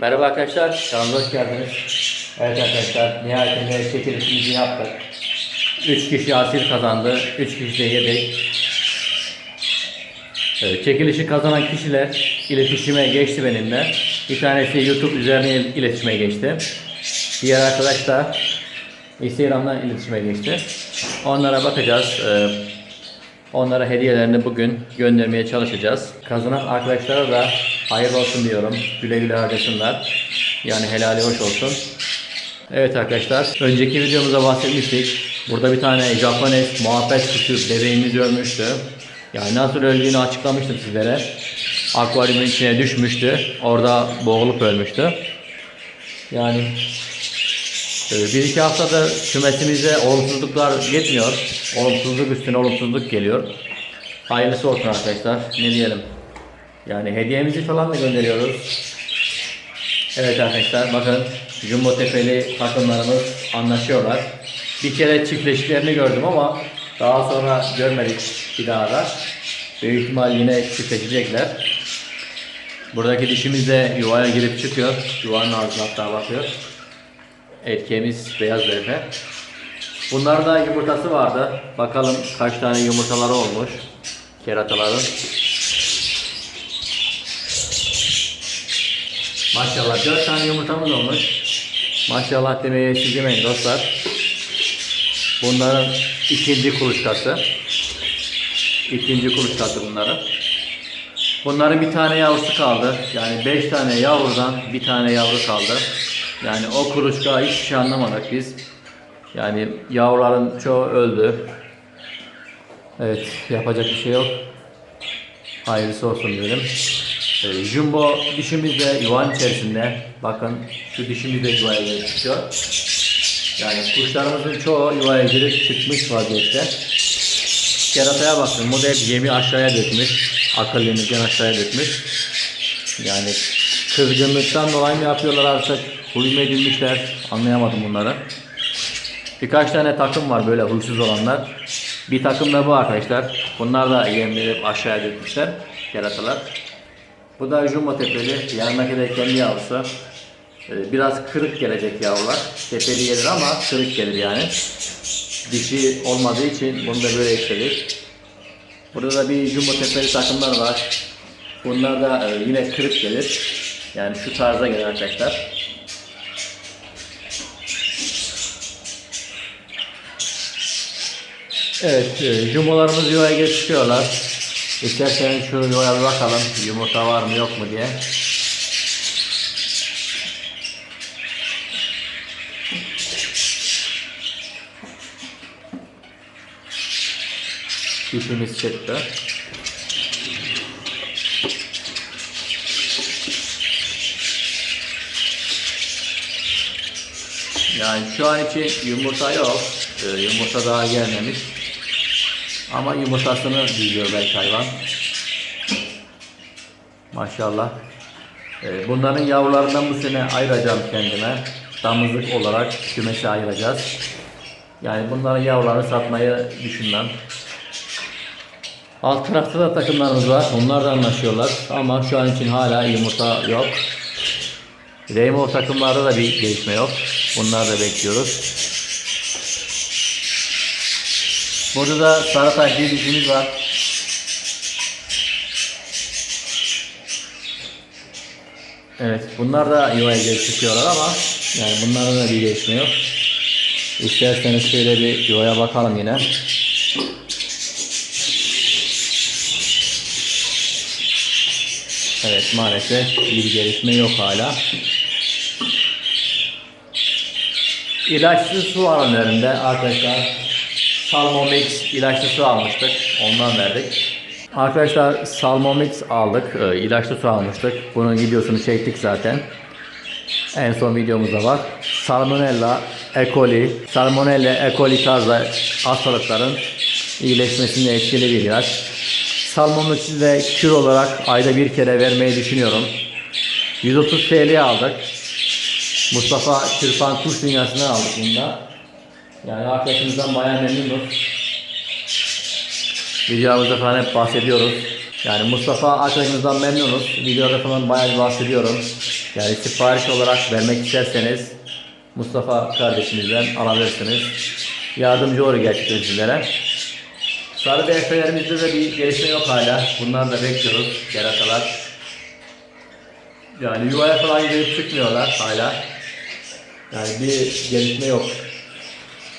Merhaba arkadaşlar, kanalımıza hoş geldiniz. Evet arkadaşlar, nihayetinde çekilişimizi yaptık. 3 kişi asil kazandı, 3 kişi de yedek. Evet, çekilişi kazanan kişiler iletişime geçti benimle. Bir tanesi YouTube üzerine iletişime geçti. Diğer arkadaş da Instagram'dan iletişime geçti. Onlara bakacağız. Ee, Onlara hediyelerini bugün göndermeye çalışacağız. Kazanan arkadaşlara da hayırlı olsun diyorum. Güle güle harcasınlar. Yani helali hoş olsun. Evet arkadaşlar, önceki videomuzda bahsetmiştik. Burada bir tane Japones muhabbet kuşu bebeğimiz ölmüştü. Yani nasıl öldüğünü açıklamıştım sizlere. Akvaryumun içine düşmüştü. Orada boğulup ölmüştü. Yani ee, Bir iki haftada kümesimize olumsuzluklar yetmiyor. Olumsuzluk üstüne olumsuzluk geliyor. Hayırlısı olsun arkadaşlar. Ne diyelim. Yani hediyemizi falan da gönderiyoruz. Evet arkadaşlar bakın Jumbo Tepeli takımlarımız anlaşıyorlar. Bir kere çiftleşiklerini gördüm ama daha sonra görmedik bir daha da. Büyük ihtimal yine çiftleşecekler. Buradaki dişimiz de yuvaya girip çıkıyor. Yuvanın ağzına hatta bakıyor. Erkeğimiz beyaz berfe. Bunlar da yumurtası vardı. Bakalım kaç tane yumurtaları olmuş. Kerataların. Maşallah 4 tane yumurtamız olmuş. Maşallah demeye çizemeyin dostlar. Bunların ikinci kuluçkası. İkinci kuluçkası bunların. Bunların bir tane yavrusu kaldı. Yani 5 tane yavrudan bir tane yavru kaldı. Yani o kuluçka hiçbir şey anlamadık biz. Yani yavruların çoğu öldü. Evet yapacak bir şey yok. Hayırlısı olsun diyelim. Ee, jumbo dişimiz de yuvanın içerisinde. Bakın şu dişimiz de yuvaya girip çıkıyor. Yani kuşlarımızın çoğu yuvaya girip çıkmış vaziyette. Kerataya bakın. Bu da hep yemi aşağıya dökmüş. Akıl aşağıya dökmüş. Yani kızgınlıktan dolayı mı yapıyorlar artık? Huyum edilmişler. Anlayamadım bunları. Birkaç tane takım var böyle huysuz olanlar. Bir takım da bu arkadaşlar. Bunlar da yemleri aşağıya dökmüşler. Keratalar. Bu da jumbo tepeli. Yanındaki de kendi yavrusu. Ee, Biraz kırık gelecek yavrular. Tepeli gelir ama kırık gelir yani. Dişi olmadığı için bunu da böyle ekledik. Burada da bir jumbo tepeli takımlar var. Bunlar da e, yine kırık gelir. Yani şu tarza gelir arkadaşlar. Evet, e, jumbolarımız yuvaya geç çıkıyorlar. İsterseniz şu yuvaya bakalım. Yumurta var mı yok mu diye. Dişimiz çıktı. Yani şu an için yumurta yok. Ee, yumurta daha gelmemiş. Ama yumurtasını büyüyor belki hayvan. Maşallah. Ee, bunların yavrularından bu sene ayıracağım kendime. Damızlık olarak kümese ayıracağız. Yani bunların yavrularını satmayı düşünmem. Alt tarafta da takımlarımız var. Onlar da anlaşıyorlar. Ama şu an için hala yumurta yok. Rainbow takımlarda da bir gelişme yok. Bunları da bekliyoruz. Burada da Saratay bir dişimiz var. Evet, bunlar da yuvaya gelip çıkıyorlar ama yani bunlarda da bir gelişme yok. İsterseniz şöyle bir yuvaya bakalım yine. Evet, maalesef bir gelişme yok hala. İlaçlı su alanlarında arkadaşlar Salmomix ilaçlı su almıştık. Ondan verdik. Arkadaşlar Salmomix aldık. e, su almıştık. Bunun videosunu çektik zaten. En son videomuzda var. Salmonella, E. coli, Salmonella, E. coli tarzı hastalıkların iyileşmesinde etkili bir ilaç. Salmonix'i de kür olarak ayda bir kere vermeyi düşünüyorum. 130 TL aldık. Mustafa Çırpan Kuş Dünyası'ndan aldık bunu da. Yani arkadaşımızdan bayağı memnunuz. Videomuzda falan hep bahsediyoruz. Yani Mustafa arkadaşımızdan memnunuz. Videoda falan bayağı bahsediyorum. Yani sipariş olarak vermek isterseniz Mustafa kardeşimizden alabilirsiniz. Yardımcı olur gerçekten sizlere. Sarı DF'lerimizde de bir gelişme yok hala. Bunları da bekliyoruz. Keratalar. Yani yuvaya falan girip çıkmıyorlar hala. Yani bir gelişme yok.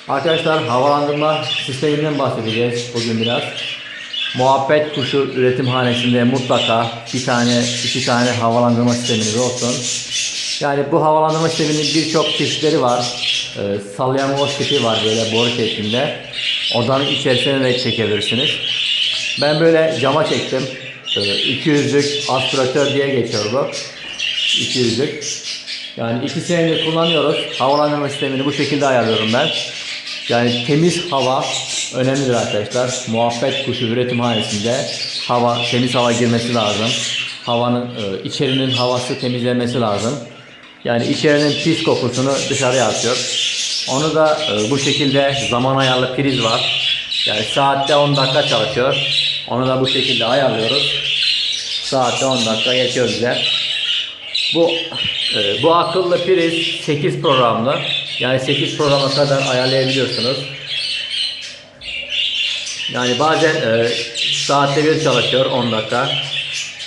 Arkadaşlar havalandırma sisteminden bahsedeceğiz bugün biraz. Muhabbet kuşu üretimhanesinde mutlaka bir tane, iki tane havalandırma sisteminiz olsun. Yani bu havalandırma sisteminin birçok çeşitleri var. Ee, salyangoz tipi var böyle boru şeklinde. Odanın içerisine de çekebilirsiniz. Ben böyle cama çektim. Ee, 200'lük aspiratör diye geçiyor bu. 200'lük. Yani iki senedir kullanıyoruz. Havalandırma sistemini bu şekilde ayarlıyorum ben. Yani temiz hava önemlidir arkadaşlar. Muhabbet kuşu üretimhanesinde hava, temiz hava girmesi lazım. Havanın, e, içerinin havası temizlenmesi lazım. Yani içerinin pis kokusunu dışarıya atıyor. Onu da e, bu şekilde zaman ayarlı priz var. Yani saatte 10 dakika çalışıyor. Onu da bu şekilde ayarlıyoruz. Saatte 10 dakika yetiyor bize. Bu e, bu akıllı priz 8 programlı. Yani 8 programa kadar ayarlayabiliyorsunuz. Yani bazen e, saatte bir çalışıyor 10 dakika.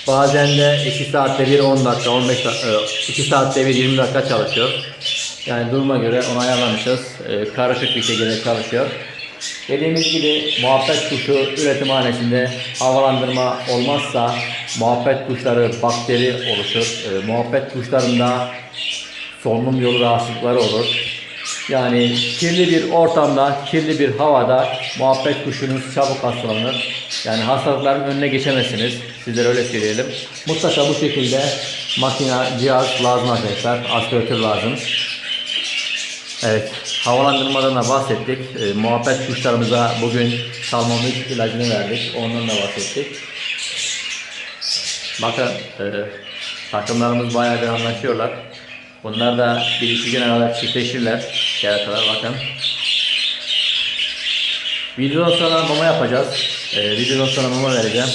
Bazen de 2 saatte bir 10 dakika, 15 dakika, 2 saatte bir 20 dakika çalışıyor. Yani duruma göre onu ayarlamışız. E, karışık bir şekilde çalışıyor. Dediğimiz gibi muhabbet kuşu üretimhanesinde havalandırma olmazsa muhabbet kuşları bakteri oluşur. E, muhabbet kuşlarında solunum yolu rahatsızlıkları olur. Yani kirli bir ortamda, kirli bir havada muhabbet kuşunuz çabuk hastalanır. Yani hastalıkların önüne geçemezsiniz. Sizlere öyle söyleyelim. Mutlaka bu şekilde makina, cihaz lazım arkadaşlar. Aspiratör lazım. Evet, havalandırmadan da bahsettik. E, muhabbet kuşlarımıza bugün salmonellit ilacını verdik. Ondan da bahsettik. Bakın e, takımlarımız bayağı bir anlaşıyorlar. Bunlar da bir iki güne kadar çiftleşirler. Keratalar bakın. Videodan sonra mama yapacağız. E, videodan sonra mama vereceğim.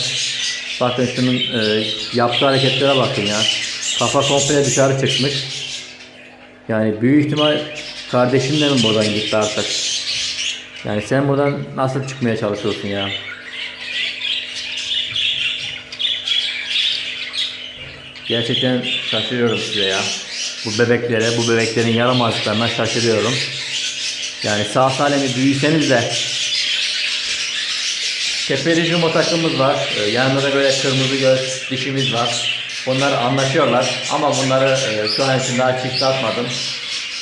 Bakın şunun e, yaptığı hareketlere bakın ya. Kafa komple dışarı çıkmış. Yani büyük ihtimal kardeşim de mi buradan gitti artık? Yani sen buradan nasıl çıkmaya çalışıyorsun ya? Gerçekten şaşırıyorum size ya. Bu bebeklere, bu bebeklerin yaramazlıklarına şaşırıyorum. Yani sağ salemi büyüseniz de Tepeli jumbo var. Ee, yanında da böyle kırmızı göz dişimiz var. Bunlar anlaşıyorlar ama bunları e, şu an için daha çift atmadım.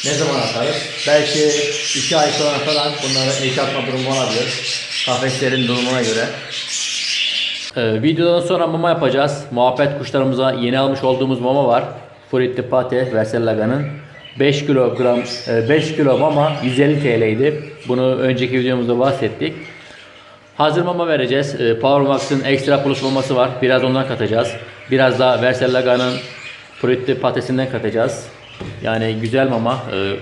Ne zaman atarız? Belki iki ay sonra falan bunları eş atma durumu olabilir. Kafeslerin durumuna göre. Ee, videodan sonra mama yapacağız. Muhabbet kuşlarımıza yeni almış olduğumuz mama var. Fritti Pate Versellaga'nın 5 kilogram e, 5 kilo mama 150 TL'ydi. Bunu önceki videomuzda bahsettik. Hazır mama vereceğiz. E, Powermax'ın ekstra plus maması var. Biraz ondan katacağız. Biraz da Versellaga'nın Fritti Patesinden katacağız. Yani güzel mama. E,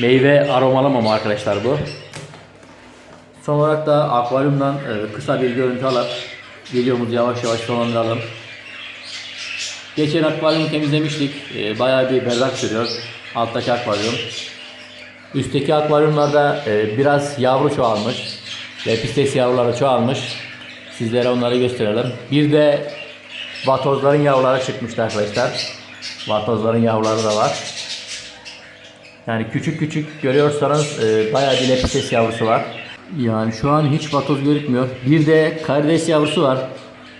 meyve aromalı mama arkadaşlar bu. Son olarak da akvaryumdan e, kısa bir görüntü alıp videomuzu yavaş yavaş sonlandıralım. Geçen akvaryumu temizlemiştik. E, bayağı bir berrak sürüyor. Alttaki akvaryum. Üstteki akvaryumlarda e, biraz yavru çoğalmış. Lepistes yavruları çoğalmış. Sizlere onları gösterelim. Bir de vatozların yavruları çıkmıştı arkadaşlar. Vatozların yavruları da var. Yani küçük küçük görüyorsanız e, bayağı bir lepistes yavrusu var. Yani şu an hiç vatoz gözükmüyor. Bir de karides yavrusu var.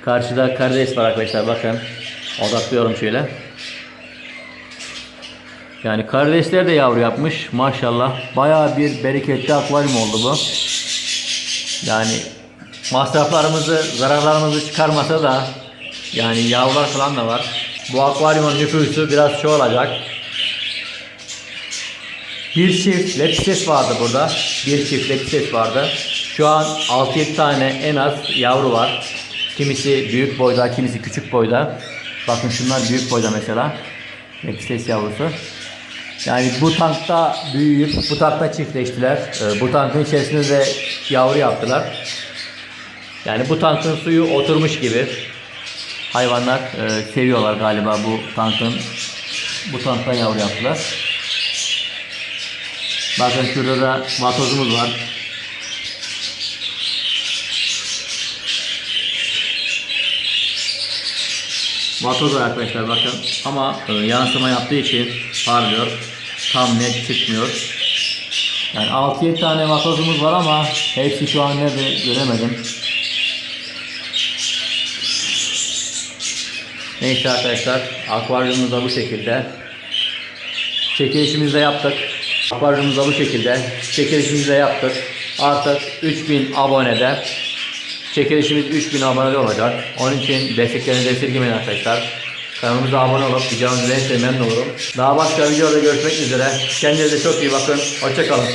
Karşıda karides var arkadaşlar bakın. Odaklıyorum şöyle. Yani karidesler de yavru yapmış maşallah. Bayağı bir bereketli akvaryum oldu bu. Yani masraflarımızı, zararlarımızı çıkarmasa da yani yavrular falan da var. Bu akvaryumun nüfusu biraz çoğalacak. Bir çift lepistes vardı burada. Bir çift lepistes vardı. Şu an 6-7 tane en az yavru var. Kimisi büyük boyda, kimisi küçük boyda. Bakın şunlar büyük boyda mesela. Lepistes yavrusu. Yani bu tankta büyüyüp bu tankta çiftleştiler. Ee, bu tankın içerisinde de yavru yaptılar. Yani bu tankın suyu oturmuş gibi. Hayvanlar e, seviyorlar galiba bu tankın bu tanktan yavru yaptılar. Bakın şurada da vatozumuz var. Vatoz arkadaşlar bakın ama e, yansıma yaptığı için parlıyor. Tam net çıkmıyor. Yani 6-7 tane vatozumuz var ama hepsi şu an nerede göremedim. Neyse arkadaşlar akvaryumumuz da bu şekilde. Çekilişimizi de yaptık. Akvaryumumuz da bu şekilde. Çekilişimizi de yaptık. Artık 3000 abonede Çekilişimiz 3000 abone olacak. Onun için desteklerinizi esirgemeyin arkadaşlar. Kanalımıza abone olup videomuzu beğenirseniz memnun olurum. Daha başka videoda görüşmek üzere. Kendinize çok iyi bakın. Hoşçakalın.